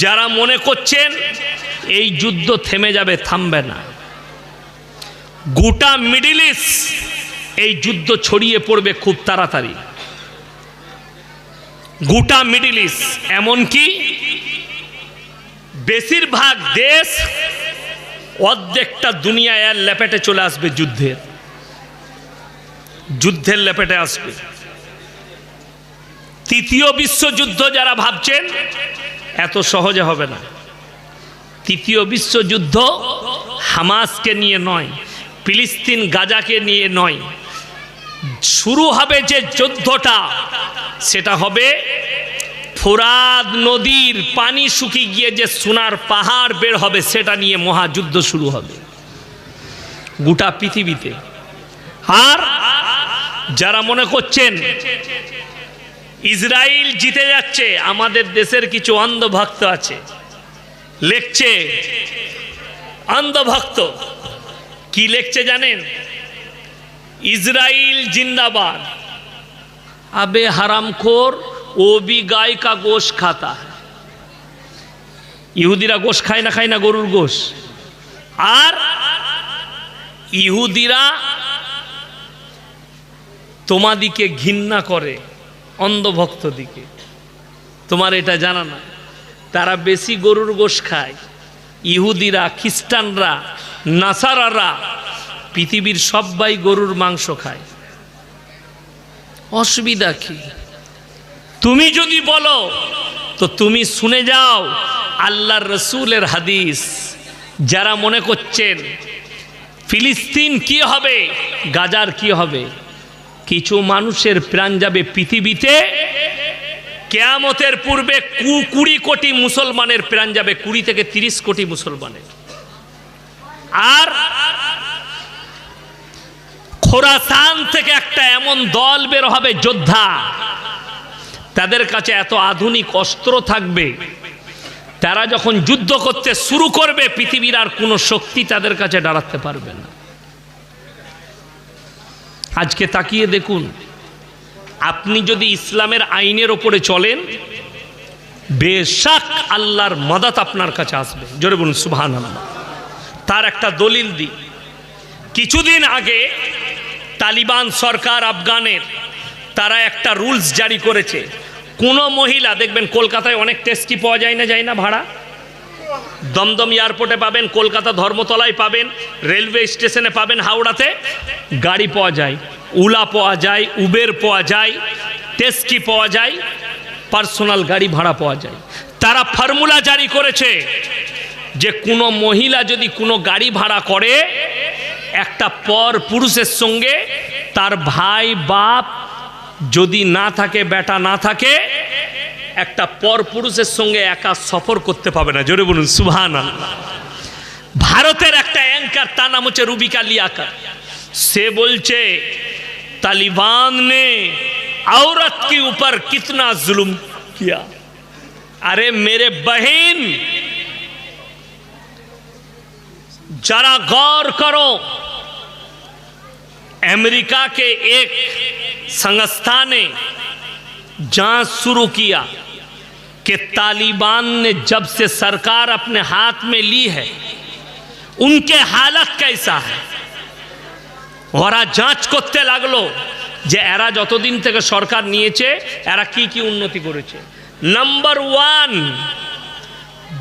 যারা মনে করছেন এই যুদ্ধ থেমে যাবে, থামবে না। গোটা মিডিল ইস্ট এই যুদ্ধ ছড়িয়ে পড়বে খুব তাড়াতাড়ি। গোটা মিডিল ইস্ট, এমনকি বেশিরভাগ দেশ অর্ধেকটা দুনিয়া এর লেপেটে চলে আসবে যুদ্ধের যুদ্ধের লেপেটে আসবে। তৃতীয় বিশ্বযুদ্ধ যারা ভাবছেন এত সহজে হবে না। তৃতীয় বিশ্বযুদ্ধ হামাসকে নিয়ে নয়, ফিলিস্তিন গাজাকে নিয়ে নয়। শুরু হবে যে যুদ্ধটা, সেটা হবে ফোরাদ নদীর পানি শুকিয়ে গিয়ে যে সোনার পাহাড় বের হবে, সেটা নিয়ে মহাযুদ্ধ শুরু হবে। গোটা পৃথিবীতে। আর যারা মনে করছেন ইসরায়েল জিতে যাচ্ছে, আমাদের দেশের কিছু অন্ধভক্ত আছে। লেখছে, অন্ধভক্ত। কি লেখছে জানেন? ইসরায়েল জিন্দাবাদ। আবে হারামখোর ও বি গোশ খাতা। ইহুদিরা গোশ খায় না খায় না গরুর গোশ। আর ইহুদিরা তোমাদিকে ঘৃণা করে। অন্ধভক্ত দিকে তোমার এটা জানা না। তারা বেশি গরুর গোশ খায়। ইহুদিরা, খ্রিস্টানরা, নাসারারা, পৃথিবীর সবাই গরুর মাংস খায়। অসুবিধা কি? তুমি যদি বলো, তো তুমি শুনে যাও আল্লাহর রসুলের হাদিস। যারা মনে করছেন, ফিলিস্তিন কি হবে, গাজার কি হবে? কিছু মানুষের প্রাণ যাবে পৃথিবীতে। কেয়ামতের পূর্বে কুড়ি কোটি মুসলমানের প্রাণ যাবে, কুড়ি থেকে তিরিশ কোটি মুসলমানের। আর খোরাসান থেকে একটা এমন দল বের হবে যোদ্ধা। তাদের কাছে এত আধুনিক অস্ত্র থাকবে। তারা যখন যুদ্ধ করতে শুরু করবে, পৃথিবীর আর কোনো শক্তি তাদের কাছে দাঁড়াতে পারবে না। আজকে তাকিয়ে দেখুন, আপনি যদি ইসলামের আইনের ওপরে চলেন, বেশাক আল্লাহর মদত আপনার কাছে আসবে। জোরে বলুন সুবহান তার একটা দলিল দিই। কিছুদিন আগে তালিবান সরকার আফগানের, তারা একটা রুলস জারি করেছে। কোনো মহিলা, দেখবেন কলকাতায় অনেক টেস্টি পাওয়া যায় না যায় না ভাড়া। দমদম এয়ারপোর্টে পাবেন, কলকাতা ধর্মতলায় পাবেন, রেলওয়ে স্টেশনে পাবেন, হাওড়াতে গাড়ি পাওয়া যায়, উলা পাওয়া যায়, উবের পাওয়া যায়, টেস্কি পাওয়া যায়, পার্সোনাল গাড়ি ভাড়া পাওয়া যায়। তারা ফর্মুলা জারি করেছে যে কোনো মহিলা যদি কোনো গাড়ি ভাড়া করে, একটা পর পুরুষের সঙ্গে, তার ভাই, বাপ যদি না থাকে, বেটা না থাকে একটা পর পুরুষের সঙ্গে একা সফর করতে পাবে না জোরে বলুন সুভান ভারতের একটা অ্যাঙ্কার তার নাম হচ্ছে রুবিকা লিয়াকার সে বলছে तालिबान ने औरत के ऊपर कितना जुल्म किया अरे मेरे बहन जरा गौर करो अमेरिका के एक संस्था ने जांच शुरू किया कि तालिबान ने जब से सरकार अपने हाथ में ली है उनके हालत कैसा है ওরা যাঁচ করতে লাগলো যে এরা যতদিন থেকে সরকার নিয়েছে এরা কি কি উন্নতি করেছে নাম্বার ওয়ান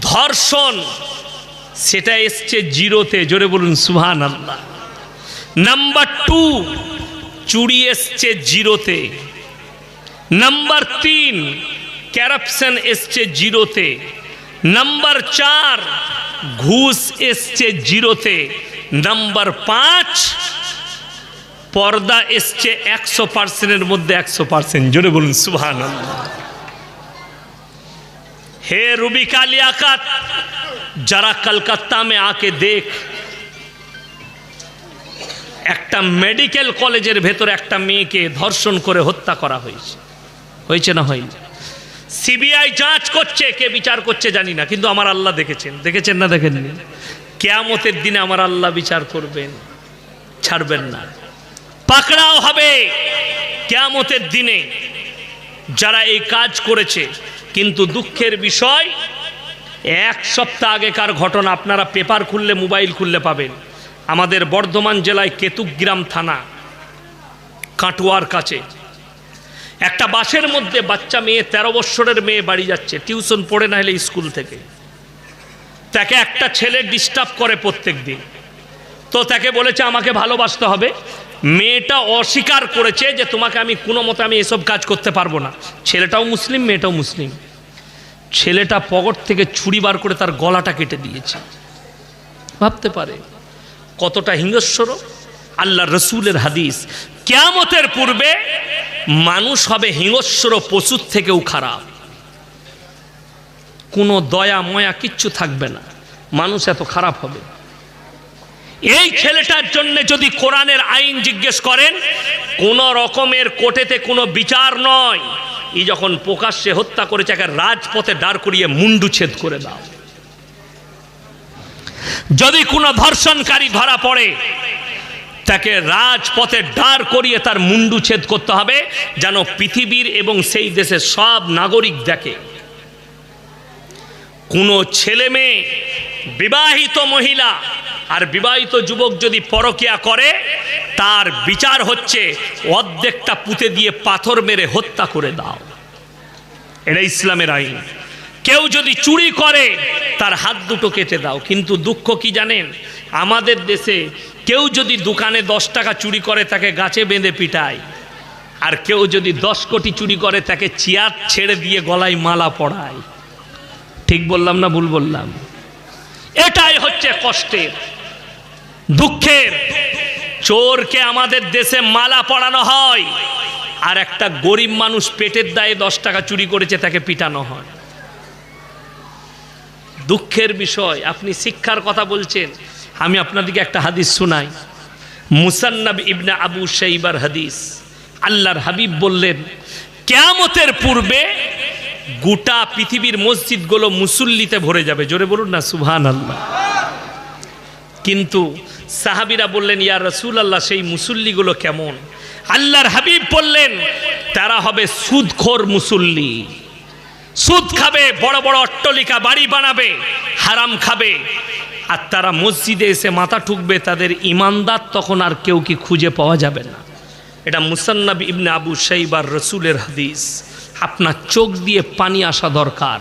ধর্ষণ সেটা এসছে জিরোতে জোরে বলুন সুহান আল্লাহ নাম্বার টু চুরি এসছে জিরোতে নাম্বার তিন ক্যারাপশন এসছে জিরোতে। নাম্বার চার, ঘুষ এসছে জিরোতে। নাম্বার পাঁচ, পর্দা এসছে একশো পার্সেন্টের মধ্যে একশো পার্সেন্ট। জোরে বলুন সুহান হে রুবিকা লিয়াকাত, যারা কলকাতা মে আকে দেখ, একটা মেডিকেল কলেজের ভেতরে একটা মেয়েকে ধর্ষণ করে হত্যা করা হয়েছে। হয়েছে না হয়নি? সিবিআই যাঁচ করছে, কে বিচার করছে জানি না, কিন্তু আমার আল্লাহ দেখেছেন। দেখেছেন না দেখেননি? কেয়ামতের দিনে আমার আল্লাহ বিচার করবেন, ছাড়বেন না। পাকড়াও হবে। কেয়ামতের দিনে যারা এই কাজ করেছে, কিন্তু দুঃখের বিষয়, এক সপ্তাহ আগেকার ঘটনা আপনারা পেপার খুললে, মোবাইল খুললে পাবেন। আমাদের বর্ধমান জেলায় কেতুগ্রাম থানা, কাটুয়ার কাছে একটা বাসের মধ্যে বাচ্চা মেয়ে তেরো বৎসরের মেয়ে বাড়ি যাচ্ছে, টিউশন পড়ে না হলে স্কুল থেকে। তাকে একটা ছেলে ডিস্টার্ব করে প্রত্যেক দিন তো তাকে বলেছে, আমাকে ভালোবাসতে হবে। মেয়েটা অস্বীকার করেছে যে, তোমাকে আমি কোনো মতে আমি এসব কাজ করতে পারব না। ছেলেটাও মুসলিম, মেয়েটাও মুসলিম। ছেলেটা পকট থেকে ছুরি বার করে তার গলাটা কেটে দিয়েছে। ভাবতে পারে কতটা হিংস্বর আল্লাহ রসুলের হাদিস। কেয়ামতের পূর্বে মানুষ হবে হিংস্র পশুর থেকেও খারাপ। কোনো দয়া, ময়া কিচ্ছু থাকবে না। মানুষ এত খারাপ হবে। এই ছেলেটার জন্য যদি কোরআনের আইন জিজ্ঞেস করেন, কোন রকমের কোটেতে কোনো বিচার নয়। ই যখন প্রকাশ্যে হত্যা করেছে, একে রাজপথে দাঁড় করিয়ে মুন্ডু ছেদ করে দাও। যদি কোনো ধর্ষণকারী ধরা পড়ে তাকে রাজপথে দাঁড় করিয়ে তার মুন্ডু ছেদ করতে হবে, যেন পৃথিবীর এবং সেই দেশের সব নাগরিক দেখে। কোনো ছেলে মেয়ে, বিবাহিত মহিলা আর বিবাহিত যুবক যদি পরকিয়া করে, তার বিচার হচ্ছে অর্ধেকটা পুঁতে দিয়ে পাথর মেরে হত্যা করে দাও। এটা ইসলামের আইন। কেউ যদি চুরি করে, তার হাত দুটো কেটে দাও। কিন্তু দুঃখ কি জানেন? আমাদের দেশে কেউ যদি দোকানে দশ টাকা চুরি করে, তাকে গাছে বেঁধে পিটায়। আর কেউ যদি দশ কোটি চুরি করে, তাকে চেয়ার ছেড়ে দিয়ে গলায় মালা পড়ায় ঠিক বললাম না ভুল বললাম? এটাই হচ্ছে কষ্টের, দুঃখের। চোরকে আমাদের দেশে মালা পড়ানো হয়, আর একটা গরিব মানুষ পেটের দায়ে দশ টাকা চুরি করেছে, তাকে পিটানো হয়। দুঃখের বিষয়, আপনি শিক্ষার কথা বলছেন। আমি আপনাদেরকে একটা হাদিস শোনাই। মুসান্নাব ইবনা আবু সাইবার হাদিস। আল্লাহর হাবিব বললেন, কেয়ামতের পূর্বে গোটা পৃথিবীর মসজিদগুলো মুসল্লিতে ভরে যাবে। জোরে বলুন না সুহান আল্লাহ কিন্তু সাহাবিরা বললেন, ইয়া রসুল আল্লাহ সেই মুসল্লিগুলো কেমন? আল্লাহর হাবিব বললেন, তারা হবে সুদখোর মুসল্লি। সুদ খাবে, বড় বড় অট্টলিকা, বাড়ি বানাবে, হারাম খাবে। আর তারা মসজিদে এসে মাথা ঠুকবে, তাদের ইমানদার তখন আর কেউ কি খুঁজে পাওয়া যাবে না। এটা মুসান্নাব ইবনে আবু সাইবার রসুলের হাদিস। আপনার চোখ দিয়ে পানি আসা দরকার।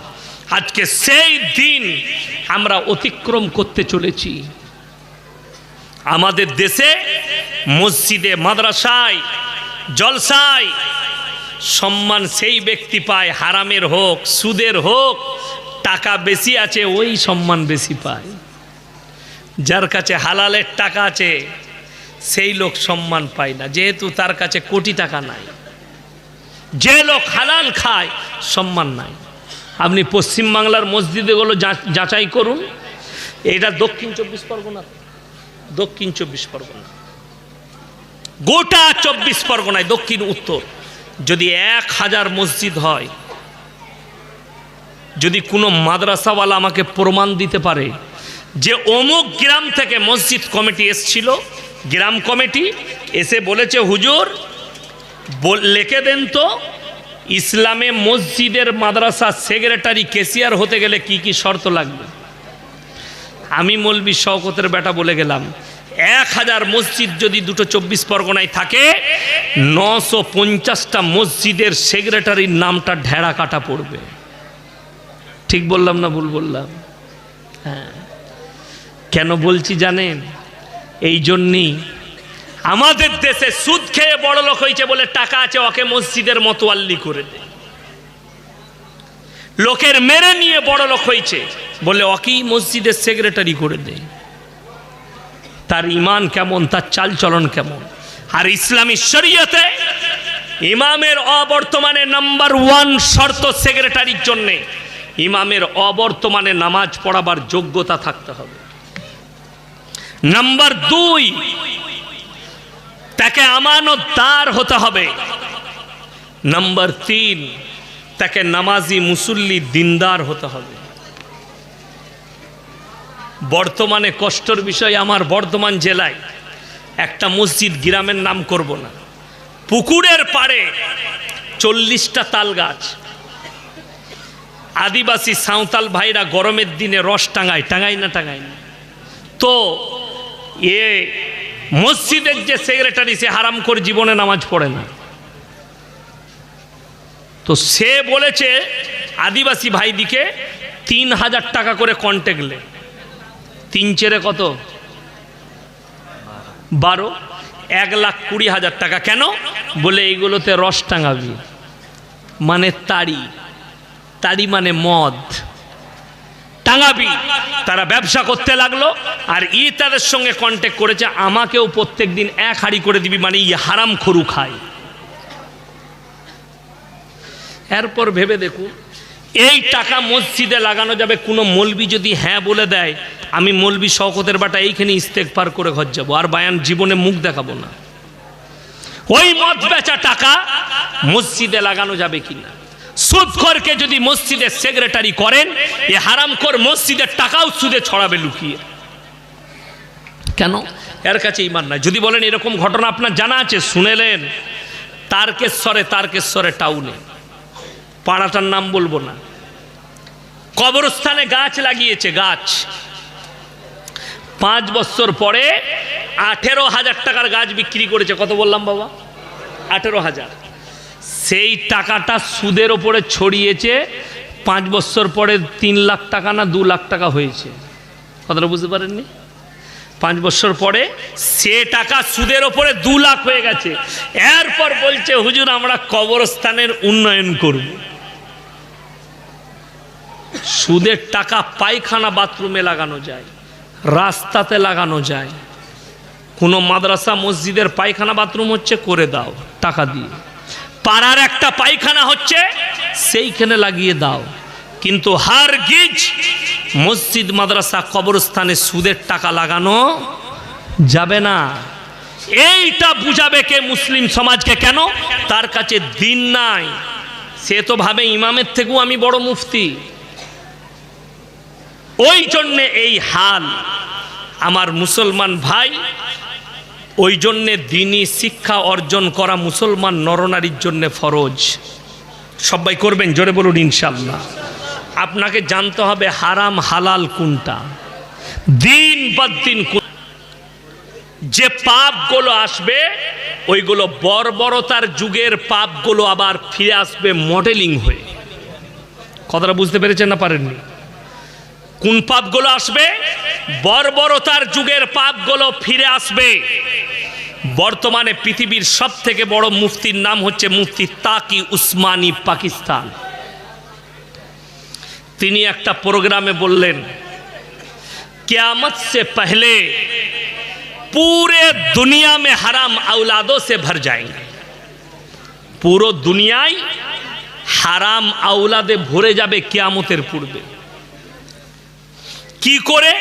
আজকে সেই দিন আমরা অতিক্রম করতে চলেছি। আমাদের দেশে মসজিদে, মাদ্রাসায়, জলসায় সম্মান সেই ব্যক্তি পায়, হারামের হোক, সুদের হোক, টাকা বেশি আছে, ওই সম্মান বেশি পায়। যার কাছে হালালের টাকা আছে, সেই লোক সম্মান পায় না। যেহেতু তার কাছে কোটি টাকা নাই, যে লোক হালাল খায়, সম্মান নাই। আপনি পশ্চিমবাংলার মসজিদেগুলো যাচাই করুন, এটা দক্ষিণ চব্বিশ পরগনা। দক্ষিণ চব্বিশ পরগনা। গোটা চব্বিশ পরগনায় দক্ষিণ, উত্তর। যদি এক হাজার মসজিদ হয়, যদি কোনো মাদ্রাসাওয়ালা আমাকে প্রমাণ দিতে পারে যে অমুক গ্রাম থেকে মসজিদ কমিটি এসছিল, গ্রাম কমিটি এসে বলেছে, হুজুর লিখে দেন তো, ইসলামে মসজিদের মাদ্রাসা সেক্রেটারি কেসিয়ার হতে গেলে কি কি শর্ত লাগবে? আমি মলবি শওকতের বেটা বলে গেলাম, এক হাজার মসজিদ যদি দুটো চব্বিশ পরগনায় থাকে, নশো পঞ্চাশটা মসজিদের সেক্রেটারির নামটা ঢেড়া কাটা পড়বে। ঠিক বললাম না ভুল বললাম? হ্যাঁ। কেন বলছি জানেন? এই জন্যই আমাদের দেশে সুদ খেয়ে বড় লোক হয়েছে বলে টাকা আছে, ওকে মসজিদের মতোয়াল্লি করে দেয় লোকের মেরে নিয়ে বড় লোক হয়েছে বলে ওকেই মসজিদের সেক্রেটারি করে দেয় তার ইমান কেমন, তার চালচলন কেমন? আর ইসলামী শরীয়তে ইমামের অবর্তমানে নাম্বার ওয়ান শর্ত সেক্রেটারির জন্যে ইমামের অবর্তমানে নামাজ পড়াবার যোগ্যতা থাকতে হবে। নাম্বার দুই, তাকে আমানতদার হতে হবে। নাম্বার তিন, তাকে নামাজি মুসল্লি দিনদার হতে হবে। বর্তমানে কষ্টর বিষয় আমার বর্ধমান জেলায় একটা মসজিদ গ্রামের নাম করব না। পুকুরের পাড়ে চল্লিশটা তাল গাছ। আদিবাসী সাঁওতাল ভাইরা গরমের দিনে রস টাঙায় টাঙায় না টাঙায় না। তো এ মসজিদের যে সেক্রেটারি, সে হারাম করে জীবনে নামাজ পড়ে না। তো সে বলেছে, আদিবাসী ভাইদিকে তিন হাজার টাকা করে কন্ট্যাক্টলে তিন চেরে কত? বারো। এক লাখ কুড়ি হাজার টাকা। কেন? বলে, এইগুলোতে রস টাঙাবি। মানে তাড়ি তাড়ি মানে মদ। টাঙাবি। তারা ব্যবসা করতে লাগল, আর ই তাদের সঙ্গে কন্ট্যাক্ট করেছে, আমাকেও প্রত্যেক দিন এক হাড়ি করে দিবি মানে ই হারাম খরু খায়। এরপর ভেবে দেখুন, এই টাকা মসজিদে লাগানো যাবে, কোনো মলবি যদি হ্যাঁ বলে দেয়, আমি মলবি শওকতের বাটা এইখানে ইস্তেক পার করে ঘর যাব, আর বায়ান জীবনে মুখ দেখাবো না। ওই মদ বেচা টাকা মসজিদে লাগানো যাবে কিনা? সুদখরকে যদি মসজিদের সেক্রেটারি করেন, এ হারামখোর মসজিদের টাকাও সুদে ছড়াবে লুকিয়ে। কেন? এর কাছে ইমান নাই। যদি বলেন এরকম ঘটনা আপনার জানা আছে, শুনেলেন। তারকেশ্বরে তারকেশ্বরে টাউনে। পাড়াটার নাম বলব না। কবরস্থানে গাছ লাগিয়েছে, গাছ। পাঁচ বছর পরে আঠেরো হাজার টাকার গাছ বিক্রি করেছে। কত বললাম বাবা? আঠেরো হাজার। সেই টাকাটা সুদের ওপরে ছড়িয়েছে, পাঁচ বছর পরে তিন লাখ টাকা না দু লাখ টাকা হয়েছে। কথাটা বুঝতে পারেননি? পাঁচ বছর পরে সে টাকা সুদের ওপরে দু লাখ হয়ে গেছে। এরপর বলছে, হুজুর, আমরা কবরস্থানের উন্নয়ন করব। সুদের টাকা পায়খানা বাথরুমে লাগানো যায়, রাস্তাতে লাগানো যায়। কোনো মাদ্রাসা, মসজিদের পায়খানা বাথরুম হচ্ছে করে দাও, টাকা দিয়ে। পাড়ার একটা পায়খানা হচ্ছে, সেইখানে লাগিয়ে দাও। কিন্তু হার গিজ মসজিদ, মাদ্রাসা, কবরস্থানে সুদের টাকা লাগানো যাবে না। এইটা বুঝাবে কে মুসলিম সমাজকে কেন? তার কাছে দিন নাই। সে তো ভাবে ইমামের থেকেও আমি বড় মুফতি। ওই জন্যে এই হাল। আমার মুসলমান ভাই ওই জন্যে দিনই শিক্ষা অর্জন করা মুসলমান নরনারীর জন্যে ফরজ। সবাই করবেন, জোরে বলুন ইনশাল্লাহ আপনাকে জানতে হবে হারাম হালাল কোনটা। দিন দিন যে পাপগুলো আসবে, ওইগুলো বর্বরতার যুগের পাপগুলো আবার ফিরে আসবে মডেলিং হয়ে। কথাটা বুঝতে পেরেছেন না পারেননি? কোন পাপগুলো আসবে? বর্বরতার যুগের পাপগুলো ফিরে আসবে বর্তমানে পৃথিবীর সব থেকে বড় মুফতির নাম হচ্ছে মুফতি তাকি উসমানী পাকিস্তান তিনি একটা প্রোগ্রামে বললেন क्यामत से पहले पूरे दुनिया में हराम औलादों से भर जाएंगे পুরো দুনিয়ায় হারাম আউলাদে ভরে যাবে কিয়ামতের পূর্বে কি করে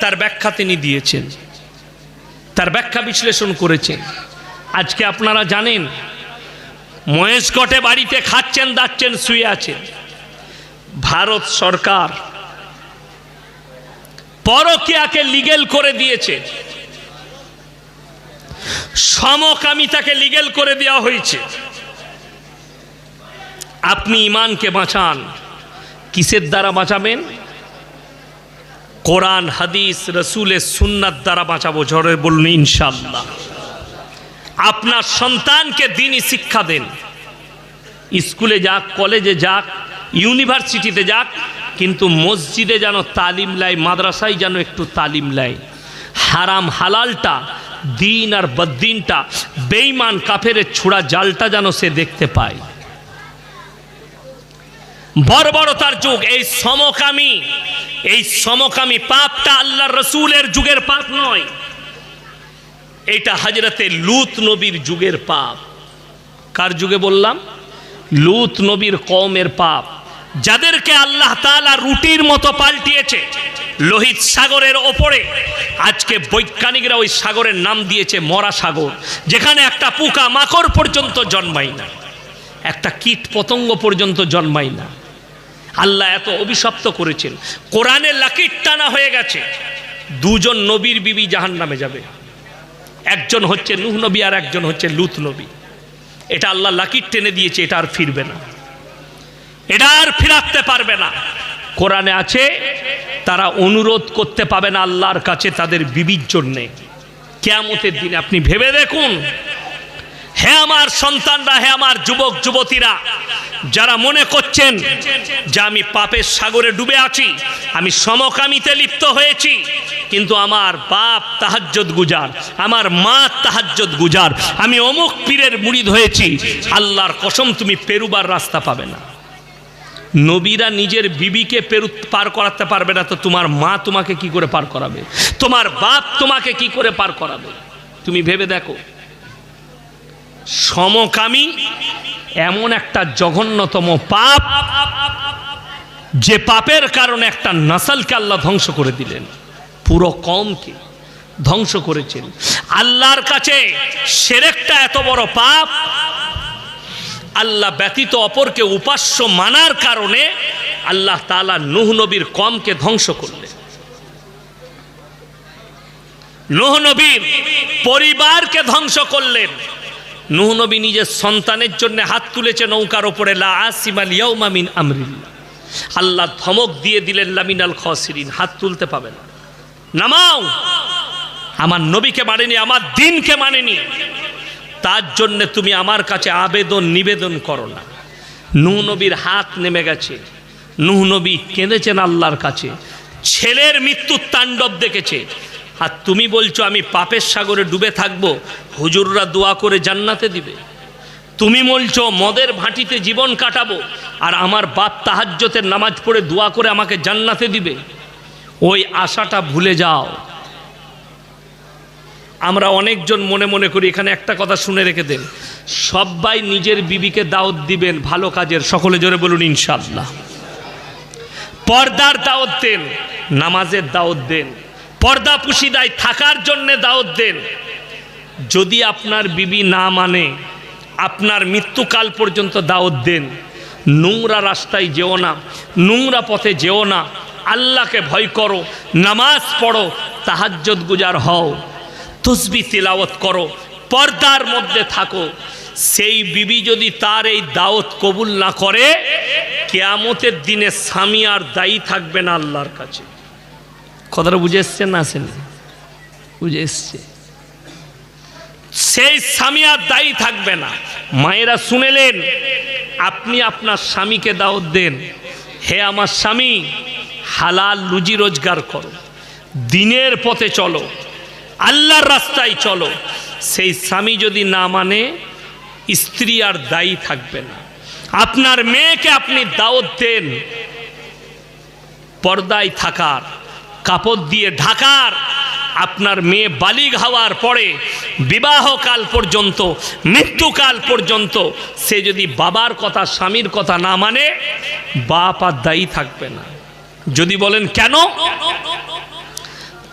তার ব্যাখ্যা তিনি দিয়েছেন। তার ব্যাখ্যা বিশ্লেষণ করেছেন। আজকে আপনারা জানেন মহেশকটে বাড়িতে খাচ্ছেন, দাচ্ছেন, শুয়ে আছেন। ভারত সরকার পরকিয়াকে লিগেল করে দিয়েছে। সমকামিতাকে লিগেল করে দেওয়া হয়েছে। আপনি ইমানকে বাঁচান, কিসের দ্বারা বাঁচাবেন? কোরআন, হাদিস, রসুলের সুন্নাত দ্বারা বাঁচাবো ঝড়ে বলুন ইনশাল্লাহ আপনার সন্তানকে দিনই শিক্ষা দেন। স্কুলে যাক, কলেজে যাক, ইউনিভার্সিটিতে যাক, কিন্তু মসজিদে যেন তালিম লাই, মাদ্রাসায় যেন একটু তালিম লাই। হারাম হালালটা, দিন আর বদ্দিনটা বেইমান কাফেরের ছোড়া জালটা যেন সে দেখতে পায়। বর্বরতার যুগ, এই সমকামী এই সমকামী পাপটা আল্লাহ রসুলের যুগের পাপ নয়। এটা হাজরতে লুত নবীর যুগের পাপ। কার যুগে বললাম? লুত নবীর কমের পাপ। যাদেরকে আল্লাহ তাআলা রুটির মতো পাল্টিয়েছে, লোহিত সাগরের ওপরে, আজকে বৈজ্ঞানিকরা ওই সাগরের নাম দিয়েছে মরা সাগর, যেখানে একটা পোকা মাকড় পর্যন্ত জন্মায় না। একটা কীট পতঙ্গ পর্যন্ত জন্মায় না। আল্লাহ এত অভিশপ্ত করেছেন। কোরআনে লাকির টানা হয়ে গেছে। দুজন নবীর বিবি জাহান নামে যাবে। একজন হচ্ছে নুহ নবী আর একজন হচ্ছে লুত নবী। এটা আল্লাহ লাকির টেনে দিয়েছে, এটা আর ফিরবে না। এটা আর ফিরাতে পারবে না। কোরআনে আছে, তারা অনুরোধ করতে পাবে না আল্লাহর কাছে তাদের বিবির জন্যে। কেয়ামতের দিনে আপনি ভেবে দেখুন হ্যাঁ আমার সন্তানরা হ্যাঁ আমার যুবক, যুবতীরা যারা মনে করছেন যে আমি পাপের সাগরে ডুবে আছি, আমি সমকামিতে লিপ্ত হয়েছি, কিন্তু আমার বাপ তাহাজ্জত গুজার, আমার মা তাহাজ্জত গুজার, আমি অমুক পীরের মুড়িদ হয়েছি, আল্লাহর কসম তুমি পেরুবার রাস্তা পাবে না। নবীরা নিজের বিবিকে পেরু পার করাতে পারবে না, তো তোমার মা তোমাকে কি করে পার করাবে? তোমার বাপ তোমাকে কি করে পার করাবে? তুমি ভেবে দেখো, সমকামী এমন একটা জঘন্যতম পাপ যে পাপের কারণে একটা নাসালকে আল্লাহ ধ্বংস করে দিলেন। পুরো কমকে ধ্বংস করেছেন। আল্লাহর কাছে সেরেকটা এত বড় পাপ, আল্লাহ ব্যতীত অপরকে উপাস্য মানার কারণে আল্লাহ তালা নুহ নবীর কমকে ধ্বংস করলেন। নুহ নবীর পরিবারকে ধ্বংস করলেন। নবী নিজের সন্তানের জন্য হাত তুলেছে নৌকার ওপরে, লা আসিমাল ইয়াউমামিন আমরিল্লাহ। আল্লাহ ধমক দিয়ে দিলেন লামিনাল খসিরিন, হাত তুলতে পাবে না। নামাও! আমার নবীকে মানেনি, আমার দিনকে মানেনি। তার জন্যে তুমি আমার কাছে আবেদন, নিবেদন করো না। নুহ নবীর হাত নেমে গেছে। নুহ নবী কেঁদেছেন আল্লাহর কাছে। ছেলের মৃত্যুর তাণ্ডব দেখেছে। আর তুমি বলছো আমি পাপের সাগরে ডুবে থাকব, হুজুররা দোয়া করে জান্নাতে দিবে। তুমি বলছো মদের ভাঁটিতে জীবন কাটাবো, আর আমার বাপ তাহাজ্যতের নামাজ পড়ে দোয়া করে আমাকে জান্নাতে দিবে। ওই আশাটা ভুলে যাও। আমরা অনেকজন মনে মনে করি, এখানে একটা কথা শুনে রেখে দেন। সবাই নিজের বিবিকে দাওয়াত দিবেন, ভালো কাজের। সকলে জোরে বলুন ইনশাল্লাহ পর্দার দাওয়াত দেন, নামাজের দাওয়াত দেন। পর্দা পুশিদায় থাকার জন্যে দাওয়াত দেন। যদি আপনার বিবি না মানে আপনার মৃত্যুকাল পর্যন্ত দাওয়াত দেন। নোংরা রাস্তায় যেও না, নোংরা পথে যেও না। আল্লাহকে ভয় করো, নামাজ পড়ো তাহাজ্জত গুজার হও, তসবি তিলাওয়াত করো, পর্দার মধ্যে থাকো। সেই বিবি যদি তার এই দাওয়াত কবুল না করে, কেয়ামতের দিনে স্বামী আর দায়ী থাকবে না আল্লাহর কাছে। কথাটা বুঝে এসছে না আসেন? বুঝে এসছে। সেই স্বামী আর দায়ী থাকবে না। মায়েরা শুনেলেন, আপনি আপনার স্বামীকে দাওয়াত দেন। হে আমার স্বামী, হালাল রুজি রোজগার করো। দিনের পথে চলো, আল্লাহর রাস্তায় চলো। সেই স্বামী যদি না মানে স্ত্রী আর দায়ী থাকবে না। আপনার মেয়েকে আপনি দাওয়াত দেন, পর্দায় থাকার। কাপড় দিয়ে ঢাকার আপনার মেয়ে বালিগ হওয়ার পরে বিবাহকাল পর্যন্ত, মৃত্যুকাল পর্যন্ত, সে যদি বাবার কথা, স্বামীর কথা না মানে বাপ আর দায়ী থাকবে না। যদি বলেন কেন?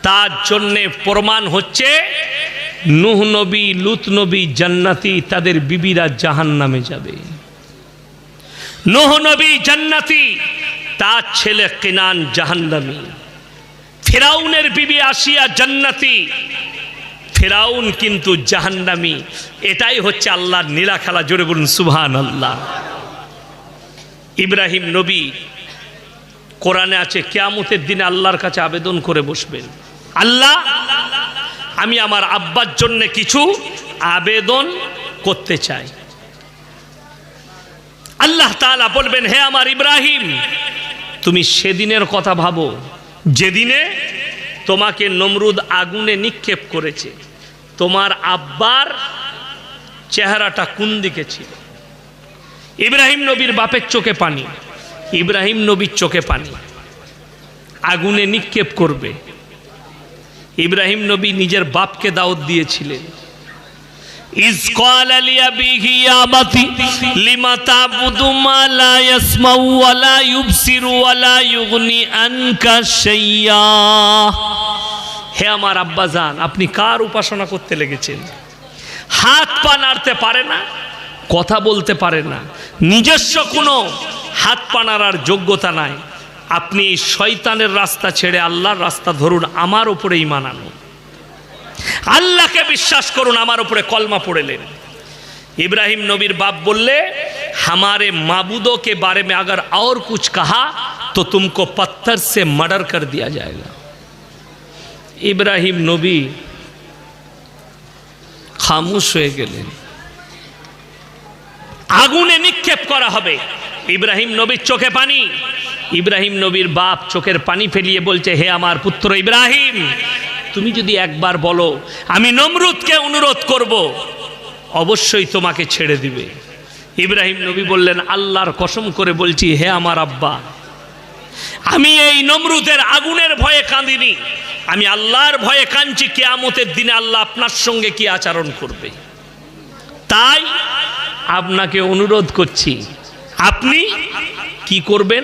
তার জন্যে প্রমাণ হচ্ছে, নুহ নবী, লুত নবী, জান্নাতি তাদের বিবিরা জাহান নামে যাবে। নুহ নবী জান্নাতি, তার ছেলে কিনান জাহান্নামী। ফেরাউনের বিবি আসিয়া জান্নাতি। ফেরাউন কিন্তু জাহান্নামি। এটাই হচ্ছে আল্লাহর নীলা খেলা, জোরে বলুন সুবহান আল্লাহ ইব্রাহিম নবী কোরআনে আছে, কেয়ামতের দিনে আল্লাহর কাছে আবেদন করে বসবেন। আল্লাহ, আমি আমার আব্বার জন্য কিছু আবেদন করতে চাই। আল্লাহ তালা বলবেন, হে আমার ইব্রাহিম, তুমি সেদিনের কথা ভাবো। যেদিনে তোমাকে নমরুদ আগুনে নিক্ষেপ করেছে, তোমার আব্বার চেহারাটা কোন দিকে ছিল? ইব্রাহিম নবীর বাপের চোখে পানি, ইব্রাহিম নবীর চোখে পানি। আগুনে নিক্ষেপ করবে। ইব্রাহিম নবী নিজের বাপকে দাওয়াত দিয়েছিলেন। ইসকাল আলিয়া বিহি হে আমার আব্বাজান আপনি কার উপাসনা করতে লেগেছেন? হাত পা নাড়তে পারে না, কথা বলতে পারে না, নিজস্ব কোনো হাত পা নাড়ার যোগ্যতা নাই। আপনি শয়তানের রাস্তা ছেড়ে আল্লাহর রাস্তা ধরুন, আমার ওপরেই মানানো আল্লাহকে বিশ্বাস করুন আমার উপরে কলমা পড়েলেন ইব্রাহিম নবীর বাপ বললে हमारे माबूदों के बारे में अगर और कुछ कहा तो तुमको पत्थर से मर्डर कर दिया जाएगा ইব্রাহিম নবী খামুশ হয়ে গেলেন আগুনে নিক্ষেপ করা হবে ইব্রাহিম নবীর চোখে পানি ইব্রাহিম নবীর বাপ চোখের পানি ফেলিয়ে বলছে হে আমার পুত্র ইব্রাহিম তুমি যদি একবার বলো, আমি নমরুদকে অনুরোধ করব, অবশ্যই তোমাকে ছেড়ে দিবে। ইব্রাহিম নবী বললেন, আল্লাহর কসম করে বলছি, হে আমার আব্বা, আমি এই নমরুদের আগুনের ভয়ে কাঁদিনি। আমি আল্লাহর ভয়ে কাঁদছি, কেয়ামতের দিনে আল্লাহ আপনার সঙ্গে কি আচরণ করবে। তাই আপনাকে অনুরোধ করছি, আপনি কি করবেন?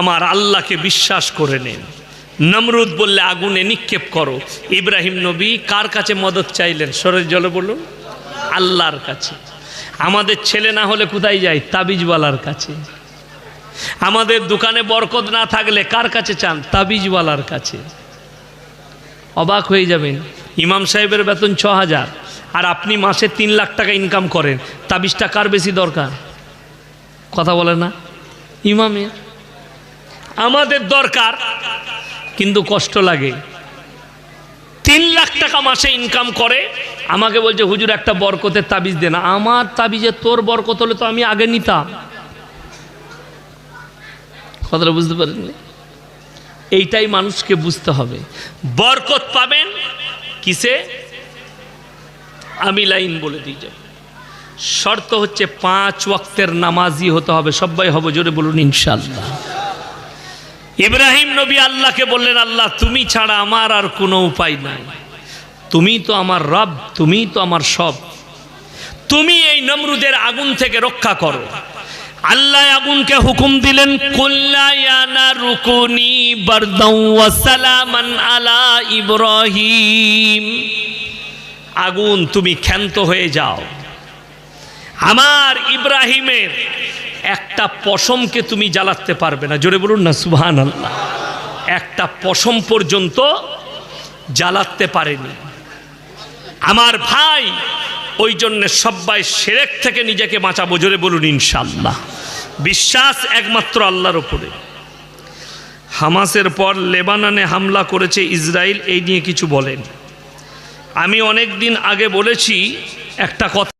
আমার আল্লাহকে বিশ্বাস করে নেন। নমরুদ বললে, আগুনে নিক্ষেপ করো। ইব্রাহিম নবী কার কাছে মদত চাইলেন? সরের জলে বলুন, আল্লাহর কাছে। আমাদের ছেলে না হলে কোথায় যায়? তাবিজওয়ালার কাছে। আমাদের দোকানে বরকত না থাকলে কার কাছে চান? তাবিজওয়ালার কাছে। অবাক হয়ে যাবেন, ইমাম সাহেবের বেতন ছ হাজার, আর আপনি মাসে তিন লাখ টাকা ইনকাম করেন। তাবিজটা কার বেশি দরকার? কথা বলে না, ইমামের। আমাদের দরকার কিন্তু কষ্ট লাগে। তিন লাখ টাকা মাসে ইনকাম করে, আমাকে বলছে, হুজুর, একটা বরকতের তাবিজ দেন আমার তাবিজে তোর বরকত হলে তো আমি আগে নিতাম। কথাটা বুঝতে পারেননি এইটাই মানুষকে বুঝতে হবে। বরকত পাবেন কিসে? আমি লাইন বলে দিয়ে যাব শর্ত হচ্ছে পাঁচ ওয়াক্তের নামাজি হতে হবে। সবাই হবে, জোরে বলুন ইনশাল্লাহ ইব্রাহিম নবী আল্লাহকে বললেন, আল্লাহ, তুমি ছাড়া আমার আর কোনো উপায় নাই। তুমি তো আমার রব, তুমি তো আমার সব। তুমি এই নমরুদের আগুন থেকে রক্ষা করো। আল্লাহ আগুনকে হুকুম দিলেন কুল্লায়ানা রুকুনি বারদাউ ওয়া সালামান আলা ইব্রাহিম। আগুন, তুমি ক্ষান্ত হয়ে যাও। আমার ইব্রাহিমের একটা পশমকে তুমি জ্বালাতে পারবে না। জোরে বলুন না সুবহান আল্লাহ একটা পশম পর্যন্ত জ্বালাতে পারেনি। আমার ভাই, ওই জন্য সবাই সেরেক থেকে নিজেকে বাঁচাবো, জোরে বলুন ইনশাল্লাহ বিশ্বাস একমাত্র আল্লাহর ওপরে হামাসের পর লেবাননে হামলা করেছে ইসরায়েল এই নিয়ে কিছু বলেন। আমি অনেক দিন আগে বলেছি, একটা কথা